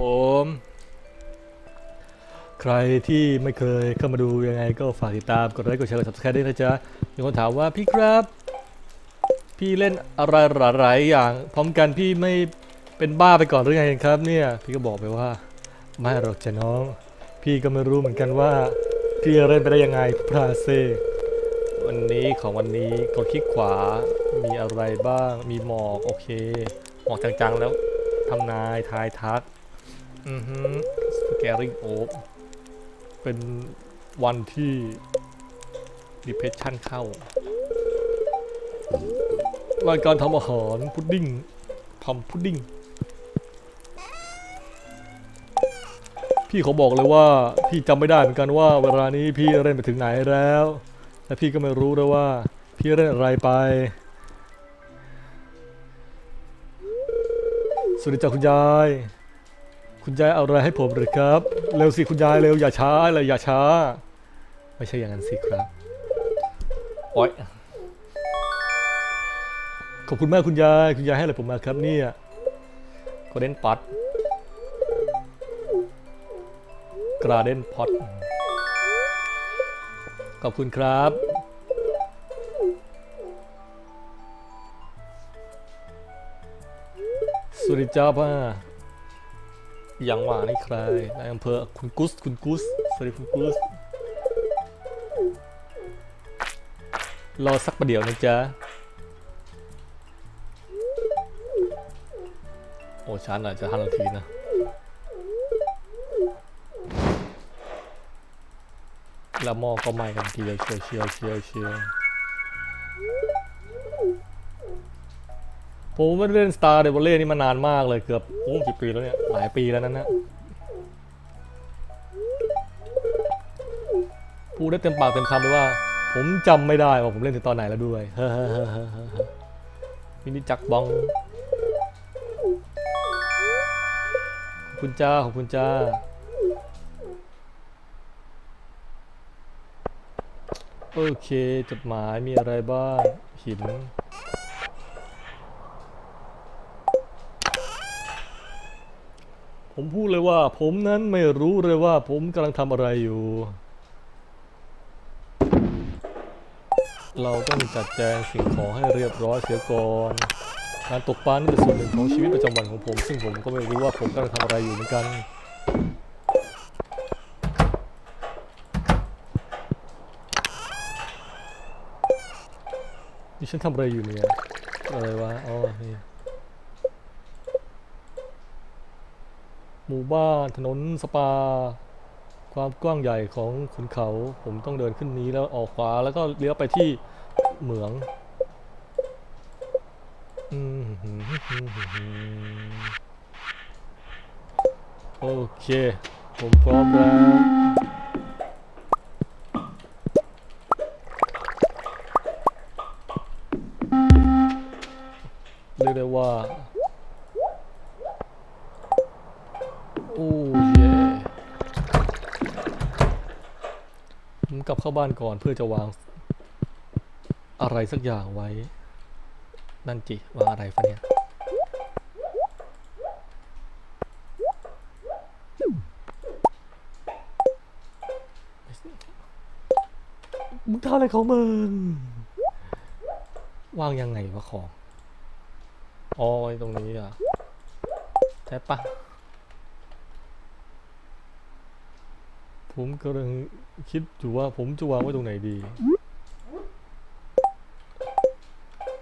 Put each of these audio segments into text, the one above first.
ผม ใครที่ไม่เคยเข้ามาดูยังไงก็ฝากติดตามกดไลค์กดแชร์กด subscribe ด้วยนะจ๊ะมีคนถามว่าพี่ครับ พี่เล่นอะไรหลายๆอย่าง พร้อมกันพี่ไม่เป็นบ้าไปก่อนหรือไงครับ เนี่ยพี่ก็บอกไปว่า ไม่หรอกจ้ะน้อง พี่ก็ไม่รู้เหมือนกันว่า พี่เล่นไปได้ยังไงพราเซวันนี้ของวันนี้กดคลิกขวามีอะไรบ้างมีหมอกโอเคหมอกจางๆแล้วทำนายทายทัก อือฮึสแกริงโอบเป็นวันที่ depression เข้ารายการทำอาหารพุดดิ้งทำพุดดิ้งพี่เขาบอกเลยว่าพี่จำไม่ได้เหมือนกันว่า เวลานี้พี่เล่นไปถึงไหนแล้วและพี่ก็ไม่รู้ด้วยว่า พี่เล่นอะไรไปสวัสดีจ้าคุณยาย คุณยายเอาอะไรให้ผมหรือครับ เร็วสิคุณยายเร็วอย่าช้าเลยอย่าช้า ไม่ใช่อย่างนั้นสิครับ โอ๊ย ขอบคุณมากคุณยาย คุณยายให้อะไรผมมาครับเนี่ยกระเด้นปัดกระเด้นพอดขอบคุณครับสวัสดีจ้าพ่าอ ย่างว่านี่ใครนายอำเภอคุณกุสคุณกุสสวัสดีคุณกุสรอสักประเดี๋ยวนะจ๊ะ โอ้ชันอาจจะห้านาทีนะ แล้วหม้อก็ไหม้กันทีเดียวเชียวเชียวเชียวเชียว ผมไม่เล่น Star d e v o l l e นี่มานานมากเลยเกือบโอ้กี่ปีแล้วเนี่ย หลายปีแล้วนั่นนะพูดได้เต็มปากเต็มคำเลยว่า ผมจำไม่ได้ว่าผมเล่นถึงตอนไหนแล้วด้วยเฮ้มินิจักบองขอบคุณจ้าขอบคุณจ้าโอเค จดหมายมีอะไรบ้างหิน ผมพูดเลยว่า ผมนั้นไม่รู้เลยว่า ผมกำลังทำอะไรอยู่ เราต้องจัดแจงสิ่งของให้เรียบร้อยเสียก่อนการตกปลานี่เป็นส่วนหนึ่งของชีวิตประจำวันของผม ซึ่งผมก็ไม่รู้ว่าผมกำลังทำอะไรอยู่เหมือนกันนี่ฉันทำอะไรอยู่เนี่ยอะไรวะอ๋อนี่ หมู่บ้านถนนสปา ความกว้างใหญ่ของขุนเขา ผมต้องเดินขึ้นนี้แล้วออกขวาแล้วก็เลี้ยวไปที่เหมืองโอเค ผมพร้อมแล้วเรียกได้ว่า กลับเข้าบ้านก่อนเพื่อจะวางอะไรสักอย่างไว้ นั่นจิวางอะไรฟะเนี่ยมึงทำอะไรของมึงวางยังไงวะของอ๋อตรงนี้อะใช่ปะ ผมกำลังคิดอยู่ว่าผมจะวางไว้ตรงไหนดี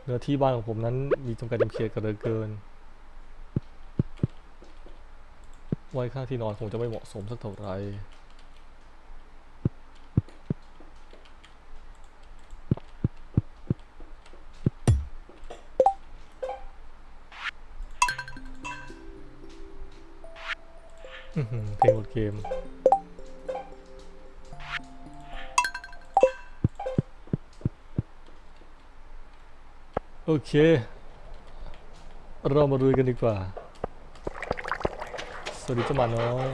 เนื้อที่บ้านของผมนั้นมีจำกัดจำเขียดกันเหลือเกิน ไว้ข้างที่นอนคงจะไม่เหมาะสมสักเท่าไหร่ โอเค เรามาดูกันดีกว่า สวัสดีเจ้าหมาน้อย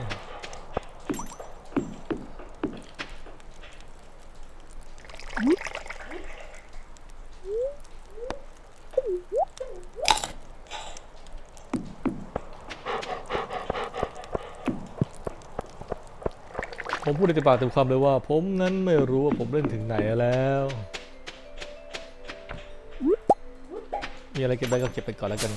ผมพูดในปากเต็มคำเลยว่า ผมนั้นไม่รู้ว่าผมเล่นถึงไหนแล้ว มีอะไรเก็บได้ก็เก็บไปก่อนแล้วกัน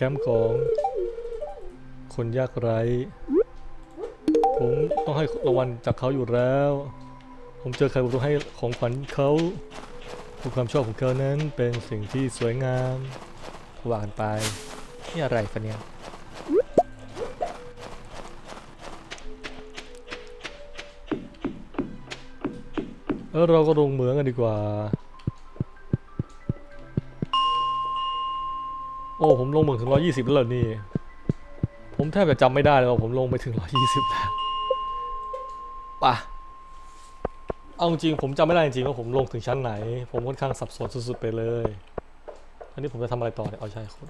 แคมป์ของคนยากไร้ ผมต้องให้รางวัลจากเขาอยู่แล้ว ผมเจอใครผมต้องให้ของขวัญเขาคือความชอบของเขานั้นเป็นสิ่งที่สวยงามวางไป นี่อะไรฟะเนี่ยเออเราก็ลงเหมืองกันดีกว่า โอ้ ผมลงเหมืองถึง120แล้วเหรอนี่ ผมแทบจะจำไม่ได้เลยว่าผมลงไปถึง120แล้วป่ะ เอาจริงผมจำไม่ได้จริงว่าผมลงถึงชั้นไหน ผมค่อนข้างสับสนสุดๆไปเลย อันนี้ผมจะทำอะไรต่อเนี่ย เอาใช่คุณ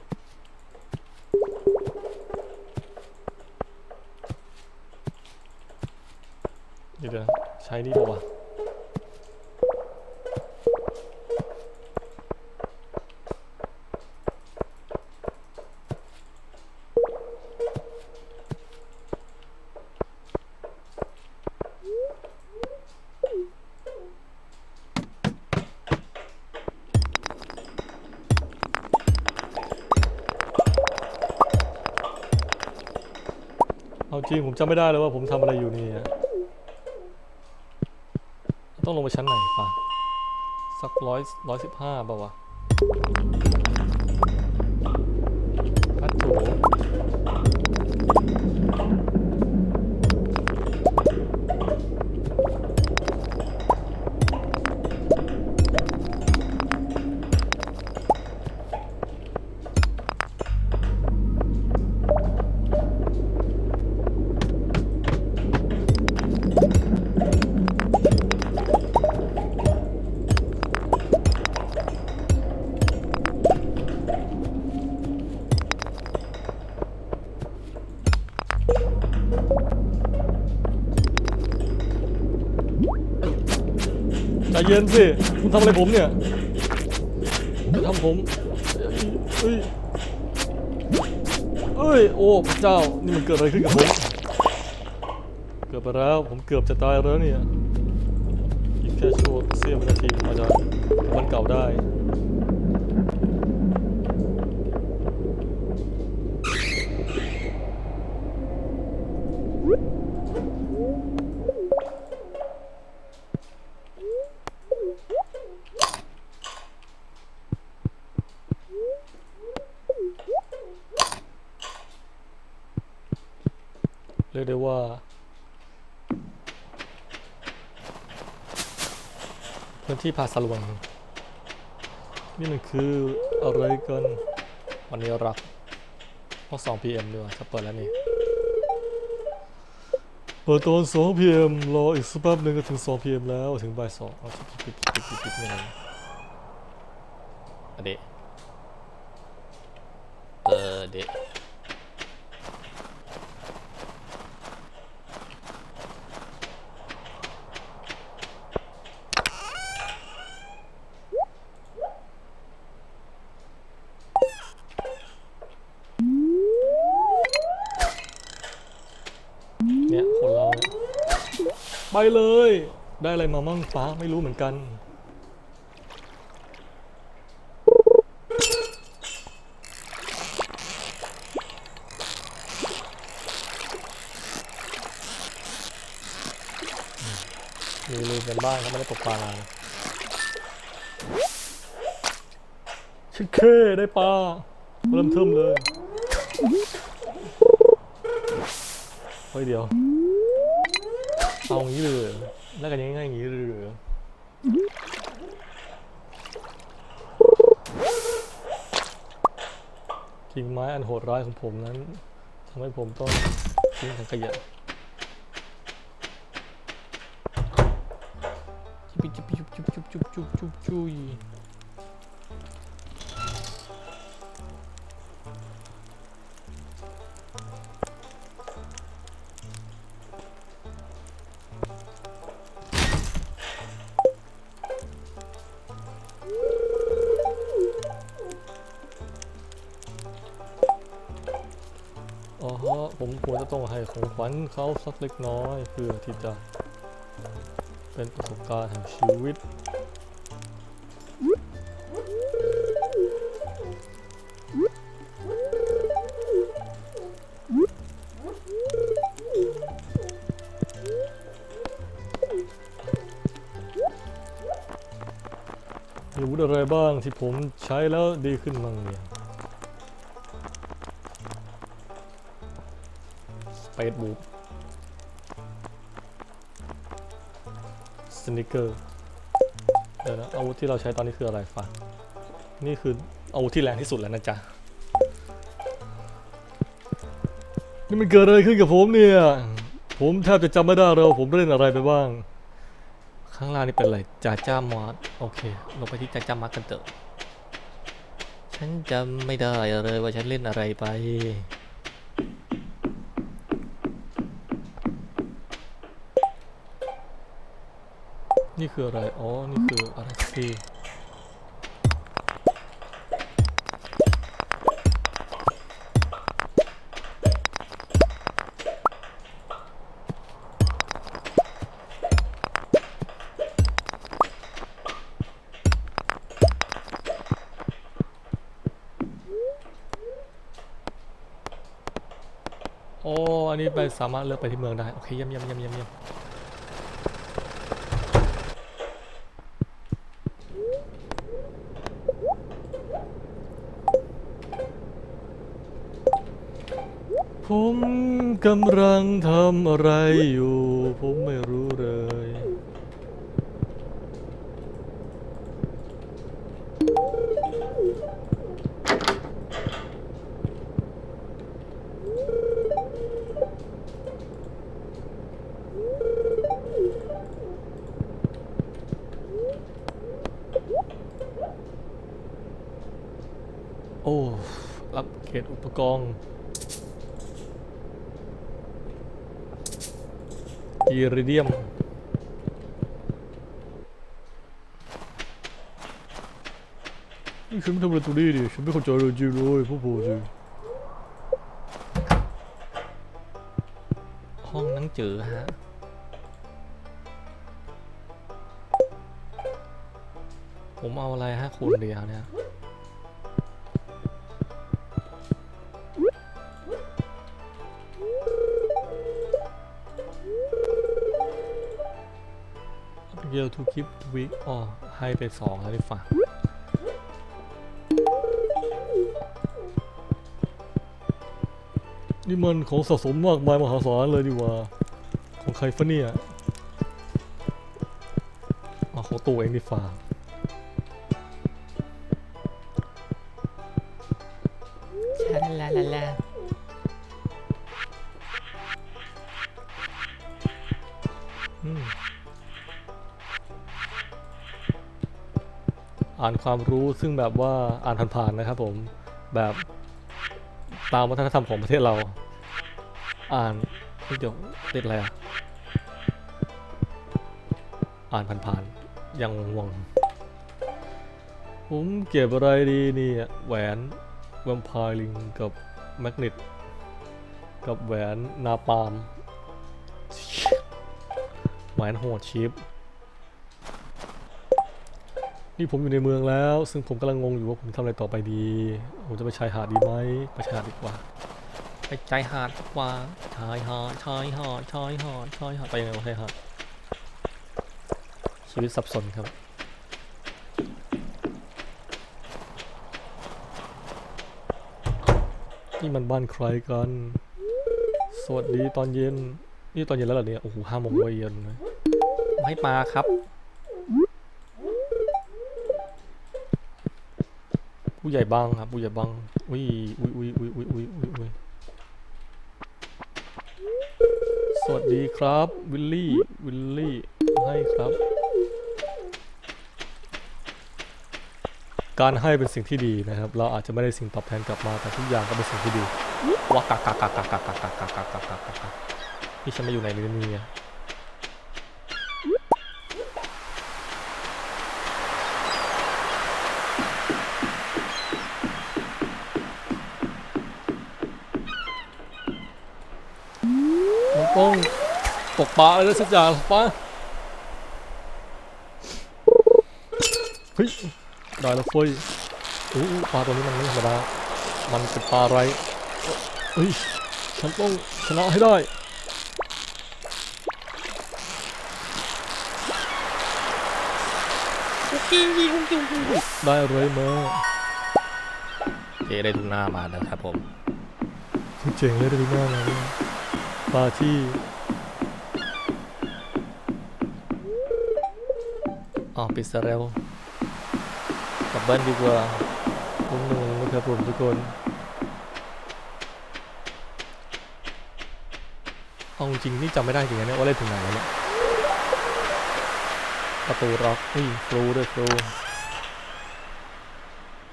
เดี๋ยวใช้นี่ป่าวะ จริงผมจำไม่ได้เลยว่าผมทำอะไรอยู่นี่อะต้องลงไปชั้นไหนปะสักร้อยร้อยสิบห้าป่าวะ ใจเย็นสิ คุณทำอะไรผมเนี่ยจะทำผมเอ้ยเอ้ย โอ้พระเจ้า นี่มันเกิดอะไรขึ้นกับผม เกือบไปแล้ว ผมเกือบจะตายแล้วเนี่ย อีกแค่ชั่วเสี้ยววินาทีผมอาจจะกลับมันเก่าได้ เรียกได้ว่า พื้นที่พาสลวง นี่มันคืออะไรกันวันนี้รักพอ2 PM ดีกว่าจะเปิดแล้วนี่ เปิดตอน2 PM รออีกสักแป๊บหนึงก็ถึง2 PM แล้วถึงบ่ายสองเอาปิดปิดปิดปิดปิดไม่ได้อะเดะเออเดะ เนี่ยคนเราเนี่ยไปเลย ได้ อะไรมามั่งฟ้าไม่รู้เหมือนกัน มีลืมกันบ้างครับไม่ได้ตกปลาชิคเคได้ปลาเริ่มเทิมเลย เฮ้ยเดี๋ยว เอางี้เลย แล้วกันยังไงอย่างนี้หรือกิ่งไม้อันโหดร้ายของผมนั้นทำให้ผมต้องทิ้งถังขยะจุบจุบจุบจุบจุบจุบจุบจุบ ผมควรจะต้องให้ของขวัญเขาสักเล็กน้อย เพื่อที่จะเป็นประสบการณ์แห่งชีวิตมีวุธอะไรบ้างที่ผมใช้แล้วดีขึ้นบ้างเนี่ย ปดบูสนิเกอร์เดี๋ยวนะอาวุธที่เราใช้ตอนนี้คืออะไรฟะนี่คืออาวุธที่แรงที่สุดแล้วนะจ๊ะ นี่มันเกิดอะไรขึ้นกับผมเนี่ย ผมแทบจะจำไม่ได้แล้ววาผมเล่นอะไรไปบ้าง ข้างล่างนี่เป็นอะไรจ่าจ้ามอสโอเค ลงไปที่จ่าจ้ามอสกันเถอะ ฉันจำไม่ได้เลยว่าฉันเล่นอะไรไป นี่คืออะไร อ๋อ นี่คืออะไรสิโอ้ อันนี้ไปสามารถเลือกไปที่เมืองได้ โอเคเยี่ยมเยี่ยมเยี่ยมเยี่ยม กำลังทำอะไรอยู่ ผมไม่รู้เลย โอ้รับเกรดอุปกรณ์ อีริเดียม นี่ฉันไม่ทำอะไรตรงนี้ดิฉันไม่เข้าใจเลยจริงเลยพวกผมสิห้องหนังจือฮะผมเอาอะไรฮะคูณเดียวเนี่ย เยลทูคิปวิกอ๋อให้ไปสองแล้วดิฝ่านี่มันของสะสมมากมายมหาศาลเลยดีกว่า ของใครฟะเนี่ยอ๋อของตัวเองดิฝ่าชาลาลาลา อ่านความรู้ซึ่งแบบว่าอ่านผ่านๆนะครับผมแบบตามวัฒนธรรมของประเทศเรา อ่านเฮ้ยเดี๋ยวติดอะไรอะอ่านผ่านๆยังงงผมเก็บอะไรดีนี่แหวนแวมไพร์ลิงกับแมกเนตกับแหวนนาปาล์มแหวนโหดชิป นี่ผมอยู่ในเมืองแล้ว ซึ่งผมกำลังงงอยู่ว่าผมทำอะไรต่อไปดี ผมจะไปชายหาดดีไหมไปชายหาดดีกว่า ไปชายหาดดีกว่าชายหาดชายหาดชายหาดชายหาดไปยังไงวะชายหาดชีวิตสับสนครับนี่มันบ้านใครกัน สวัสดีตอนเย็น นี่ตอนเย็นแล้วเหรอเนี่ย โอ้โหห้าโมงวัยเย็นเลยให้ปลาครับ ผู้ใหญ่บังครับ ผู้ใหญ่บังอุ้ยอุ้ยอุ้ยอุ้ยอุ้ยอุ้ยอุ้ยอุ้ยสวัสดีครับ วิลลี่วิลลี่ให้ครับ การให้เป็นสิ่งที่ดีนะครับ เราอาจจะไม่ได้สิ่งตอบแทนกลับมาแต่ทุกอย่างก็เป็นสิ่งที่ดีว้ากากากากากากากากากากากากากนี่ฉันมาอยู่ไหนเนี่ย เนี่ยมันต้องตกปลาอะไรสักอย่างหรอปะเฮ้ยได้แล้วเฟ้ยอู้หูปลาตัวนี้มันไม่ธรรมดามันเป็นปลาอะไรเฮ้ยฉันต้องชนะให้ได้ได้อะไรมาเจได้ทุกหน้ามานะครับผมเจ๋งเลยได้ทุกหน้ามาเนี่ย ปลาที่ออปิดซะแล้วกลับบ้านดีกว่าผมงงนะครับผมทุกคนเอาจริงนี่จำไม่ได้จริงๆนะว่าเล่นถึงไหนแล้วเนี่ยประตูร็อกนี่ฟลูด้วยฟลู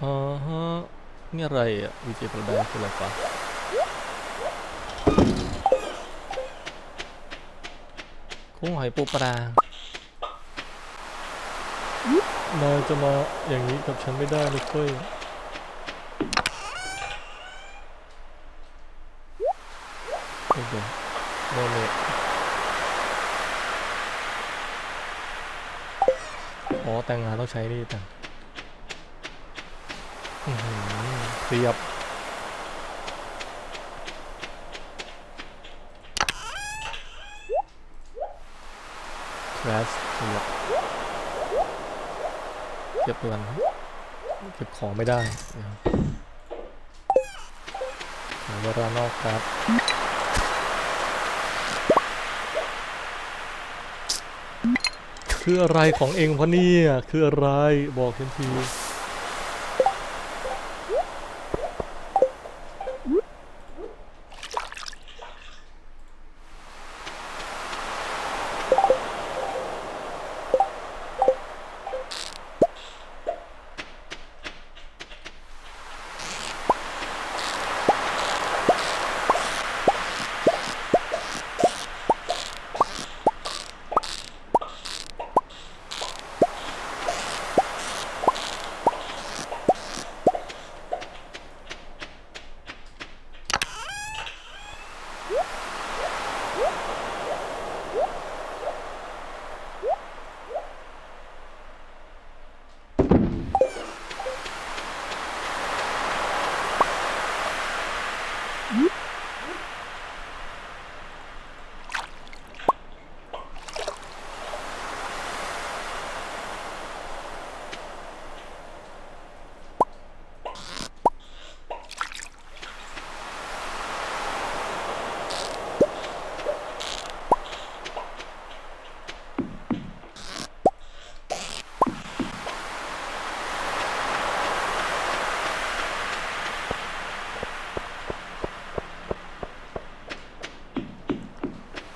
อ่าฮะนี่อะไรอะวีเจประดาคืออะไรปะุ้งหอยปูปลานายจะมาอย่างนี้กับฉันไม่ได้เลยเฟ้ยโอเคโมเมอ๋อแต่งงานต้องใช้นี่แต่งเรียบ คลาสเรียบเก็บเงินเก็บของไม่ได้เดี๋ยวหาเวลานอกครับคืออะไรของเองพะเนี่ย คืออะไรบอกฉันที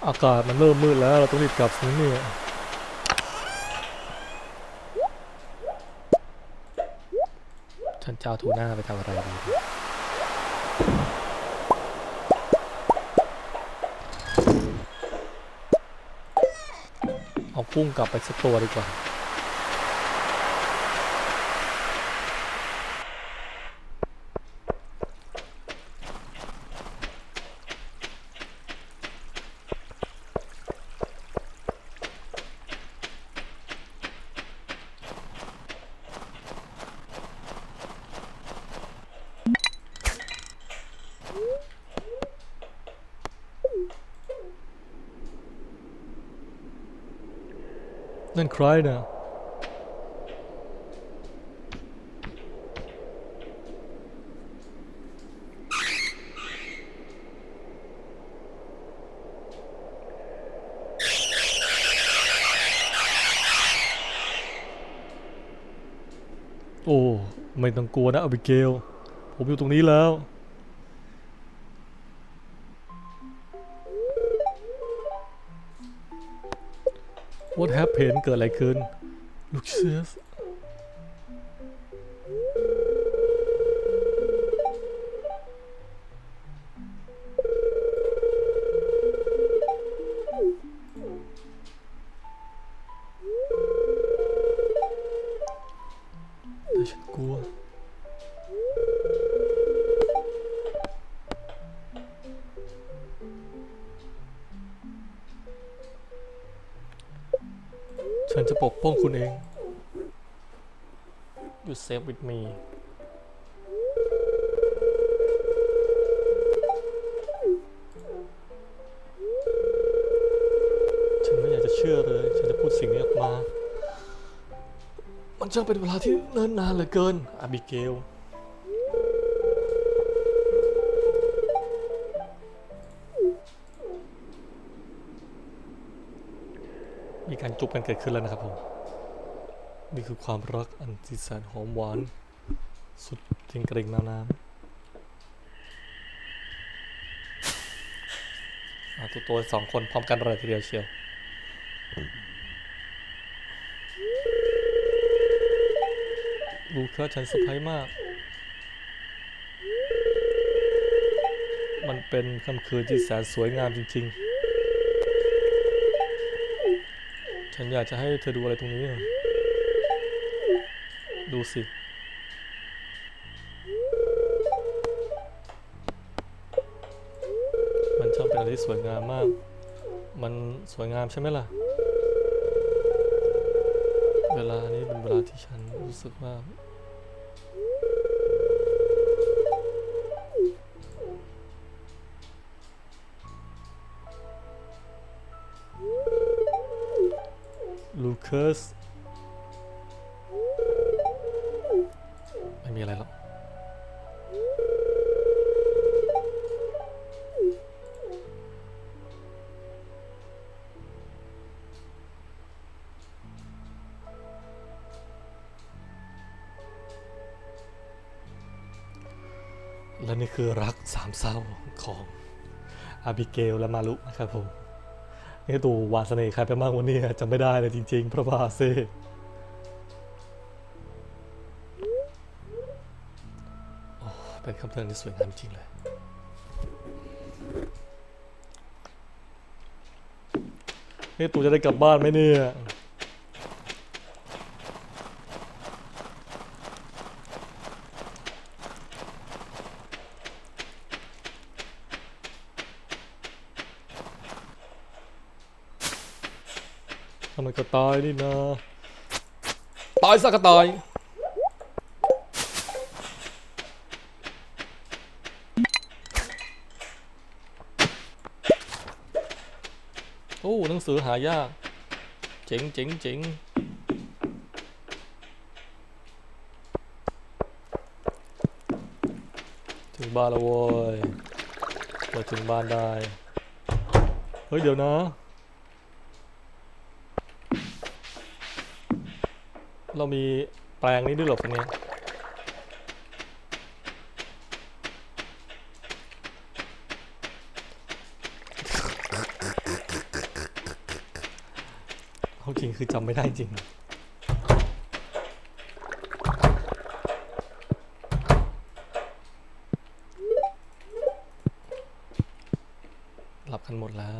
อากาศมันเริ่มมืดแล้วเราต้องรีบกลับสินี่ฉันจะเอาทูน่าไปทำอะไรดีเอากุ้งกลับไปสักตัวดีกว่า นั่นใครนะโอ้ไม่ต้องกลัวนะอบิเกล ผมอยู่ตรงนี้แล้ว What happened เกิดอะไรขึ้น Luxus ฉันจะปกป้องคุณเอง You save with me ฉันไม่อยากจะเชื่อเลย ฉันจะพูดสิ่งนี้ออกมา มันช่างเป็นเวลาที่เนิ่นนานเหลือเกิน อาบิเกล จุบกันเกิดขึ้นแล้วนะครับผม นี่คือความรักอันที่แสนหอมหวาน สุดจริงกระงน้ำน้ำตัวตัวสองคนพร้อมกันเลยทีเดียวเชียวลูกค้าฉันเซอร์ไพรส์มาก มันเป็นค่ำคืนที่แสนสวยงามจริง ๆ ฉันอยากจะให้เธอดูอะไรตรงนี้อยดูสิ มันช่างเป็นอะไรที่สวยงามมาก มันสวยงามใช่ไหมล่ะ เวลานี้เป็นเวลาที่ฉันรู้สึกว่า และนี่คือรักสามเศร้าของอาบิเกลและมารุนะครับผมนี่ตูวานเสน่ห์ใครไปมากวันนี้จำไม่ได้เลยจริงๆ พระบาเซโอ้เป็นคำเพลิงที่สวยงามจริงเลย นี่ตูจะได้กลับบ้านไหมเนี่ย ทำไมก็ตายนี่นะตายซะก็ตายโอ้หนังสือหายาก เจ๋งเจ๋งเจ๋งถึงบ้านแล้วโว้ยเราถึงบ้านได้ เฮ้ย เดี๋ยวนะ เรามีแปลงนี้ด้วยหรอคนนี้เอาจริงคือจำไม่ได้จริงหลับกันหมดแล้ว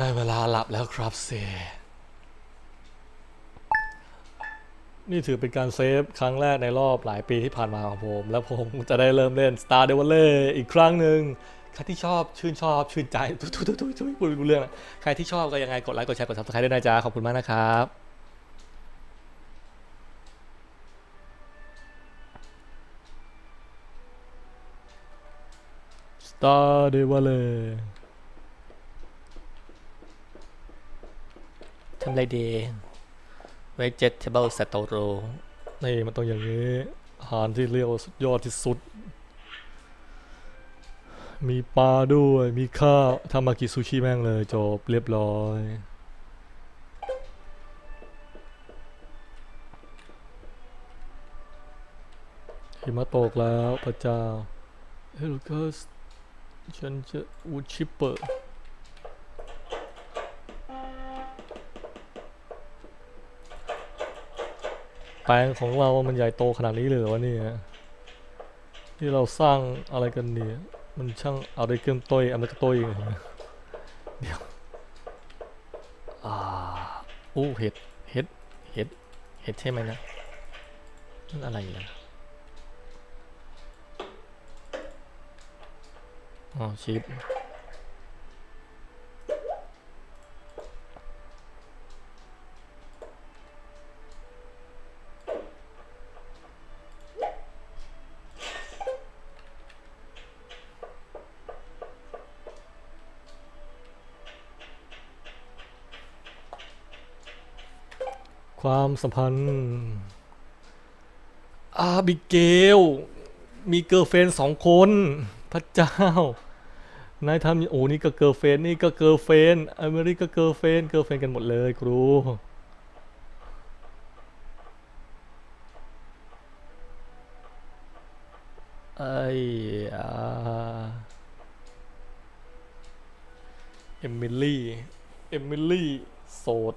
ได้เวลาหลับแล้ว ครับเซ นี่ถือเป็นการเซฟครั้งแรกในรอบหลายปีที่ผ่านมาของผม แล้วผมจะได้เริ่มเล่น Star d e v a l e y อีกครั้งหนึ่งใครที่ชอบชื่นชอบชื่นใจทุยทุยทุยทุยทุยพูดรู้เรื่อง ใครที่ชอบก็ยังไงกดไลค์กดแชร์กด subscribe ด้วยนะจ๊ะ ขอบคุณมากนะครับ Star d e v a l ำไรดี vegetable s t o r o นี่มันต้องอย่างนี้ อาหารที่เรียกว่าสุดยอดที่สุด มีปลาด้วย มีข้าวทำมากิซูชิแม่งเลยจบเรียบร้อยหิมะตกแล้วพระเจ้าเฮลูคัสฉันจะวูชิปเปอร์ แปลงของเรา มันใหญ่โตขนาดนี้เลยเหรอวะเนี่ยที่เราสร้างอะไรกันเนี่ยมันช่างเอาได้เกินต้อเอาได้ก็ต้อยเลยนะเดี๋ยวอ่าอู้เห็ดเห็ดเห็ดเห็ดใช่ไหมนะนั่นอะไรอะอ๋อชีส ความสัมพันธ์ อาบิเกล มีเกิร์ลเฟนสองคน พระเจ้า นายทำโอ้นี่ก็เกิร์ลเฟนนี่ก็เกิร์ลเฟนอเมริกาเกิร์ลเฟนเกิร์ลเฟนกันหมดเลยครูไอ้อาเอมิลี่ เอมิลี่ โสด